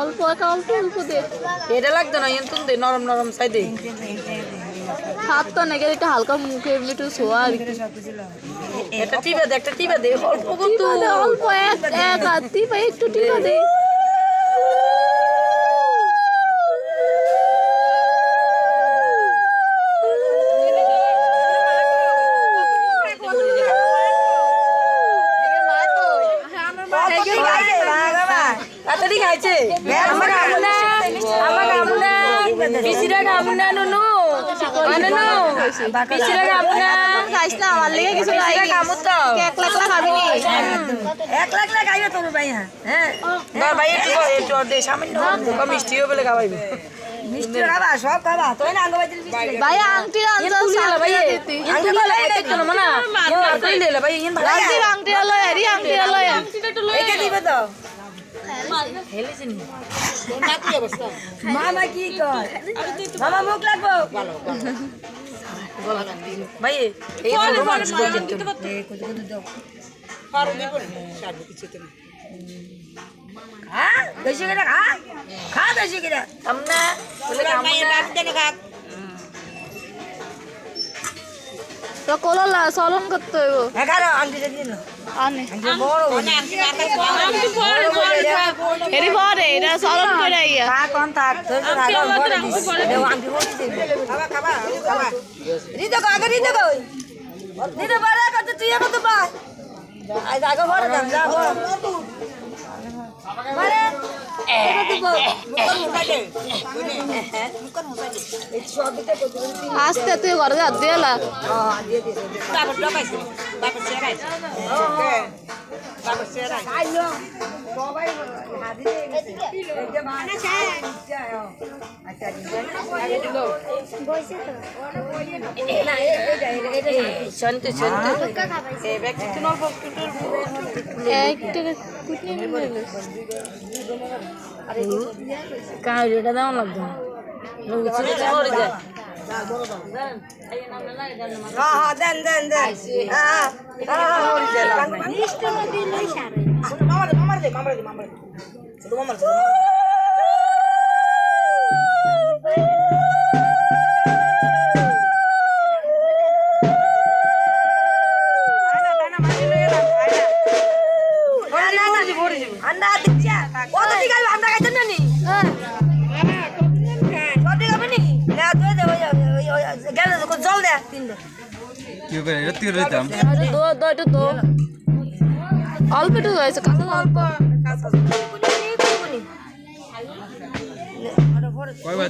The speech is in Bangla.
অল্প একটা অল্প অল্প দে। এটা লাগতো না এমন দে নরম নরম সাইডে হাত তো নাকি একটু হালকা মুখে এমনি একটু শোয়া আর কি। একটা টিপে দে একটা টিপে দে অল্প দে, অল্প এক এক টিপা একটু টিপা দে। তাড়াতাড়ি খাইছে। আমার কামু আমার কামু পিসিরা কামু নুনু নুনু পিসিরা কামু না না। আমার লেগে কিছু পিসিরা কামু তো এক লাখ লাখ খাবি নি এক লাখ লাখ আইবে তোর ভাই হ্যাঁ। হ্যাঁ। না ভাই একটু একটু দে সামান্য। কম মিষ্টি হবে বলে খাওয়াইবে। মিষ্টি খাবা সব খাবা। তুই না আঙ্গ বাজিল মিষ্টি ভাই আংটি ইন তুলি এলা ভাই এলা খাইতে তো না। মানা আর তুলি এলা ভাই ইন ভাই। রাজীব আংটি লয় এরি আংটি লয় একে দিবে তো। মামা কি কয়? মামা মুখ লাগবো ভাই করে খা বেশি করে খা। খা বেশি করে। আমরা বলে কামু না তো কোলা চলন করতে হইব। এগারো আন্টিটা দিন। আনে। বড় এরি পরে এটা চলন করে আইয়া। খা কোন থাক তোর তো বড় দিস। দেও আন্টি বড় দিস। খাবা খাবা খাবা রিতো কো আগে কই বড় কত তুই কত পা আই আগে বড় দাম যা বড়। মানে আস্তে তুই ঘরে যা দিলা শান্তি শান্তি এই এটা দাও লাগবে দেন দেন দেন মামার মামার মামার মামার মামার আন্ডা দিচ্ছা কত ঠিক আছে আন্ডা খাইতেন না নি সব ঠিক হবে নি? না তুই দে গেলে জল দে তিন কি হবে? এটা তুই রইতাম দো দো একটু দো। অল্প একটু হয়েছে কাঁচা অল্প কয়বার